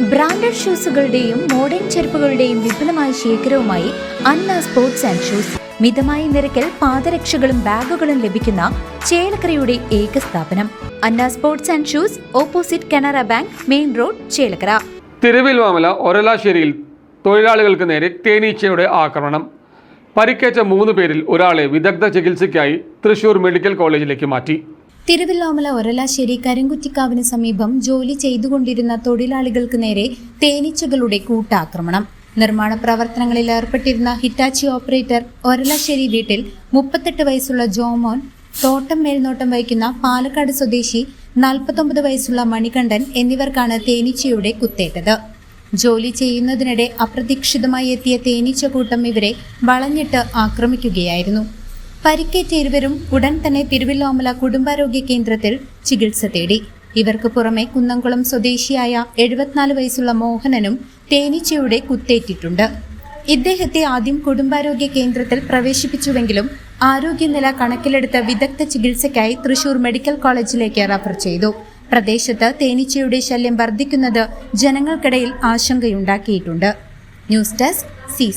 Branded ഷൂസുകളുടെയും modern ചെരുപ്പുകളുടെയും വിപുലമായ ശേഖരവുമായി അന്ന സ്പോർട്സ് ആൻഡ് ഷൂസ്. മിതമായ നിരക്കിൽ പാദരക്ഷകളും ബാഗുകളും ലഭിക്കുന്ന ചേലക്കരയുടെ ഏക സ്ഥാപനം. Anna sports and shoes opposite Canara bank main road Chelakkara. Thiruvilwamala ഒരലാശ്ശേരിയിൽ തൊഴിലാളികൾക്ക് നേരെ തേനീച്ചയുടെ ആക്രമണം. പരിക്കേറ്റ മൂന്ന് പേരിൽ ഒരാളെ വിദഗ്ധ ചികിത്സയ്ക്കായി തൃശൂർ മെഡിക്കൽ കോളേജിലേക്ക് മാറ്റി. തിരുവല്ലോമല ഒരലാശ്ശേരി കരിങ്കുറ്റിക്കാവിന് സമീപം ജോലി ചെയ്തുകൊണ്ടിരുന്ന തൊഴിലാളികൾക്ക് നേരെ തേനീച്ചകളുടെ കൂട്ടാക്രമണം. നിർമ്മാണ പ്രവർത്തനങ്ങളിൽ ഏർപ്പെട്ടിരുന്ന ഹിറ്റാച്ചി ഓപ്പറേറ്റർ ഒരലാശ്ശേരി വീട്ടിൽ മുപ്പത്തെട്ട് വയസ്സുള്ള ജോമോൻ തോട്ടം മേൽനോട്ടം വഹിക്കുന്ന പാലക്കാട് സ്വദേശി നാൽപ്പത്തൊമ്പത് വയസ്സുള്ള മണികണ്ഠൻ എന്നിവർക്കാണ് തേനീച്ചയുടെ കുത്തേറ്റത്. ജോലി ചെയ്യുന്നതിനിടെ അപ്രതീക്ഷിതമായി എത്തിയ തേനീച്ച കൂട്ടം ഇവരെ വളഞ്ഞിട്ട് ആക്രമിക്കുകയായിരുന്നു. പരിക്കേറ്റ ഇരുവരും ഉടൻ തന്നെ തിരുവില്ലോമല കുടുംബാരോഗ്യ കേന്ദ്രത്തിൽ ചികിത്സ തേടി. ഇവർക്ക് പുറമെ കുന്നംകുളം സ്വദേശിയായ എഴുപത്തിനാല് വയസ്സുള്ള മോഹനനും തേനീച്ചയുടെ കുത്തേറ്റിട്ടുണ്ട്. ഇദ്ദേഹത്തെ ആദ്യം കുടുംബാരോഗ്യ കേന്ദ്രത്തിൽ പ്രവേശിപ്പിച്ചുവെങ്കിലും ആരോഗ്യനില കണക്കിലെടുത്ത വിദഗ്ധ ചികിത്സയ്ക്കായി തൃശൂർ മെഡിക്കൽ കോളേജിലേക്ക് റഫർ ചെയ്തു. പ്രദേശത്ത് തേനീച്ചയുടെ ശല്യം വർദ്ധിക്കുന്നത് ജനങ്ങൾക്കിടയിൽ ആശങ്കയുണ്ടാക്കിയിട്ടുണ്ട്. News desk C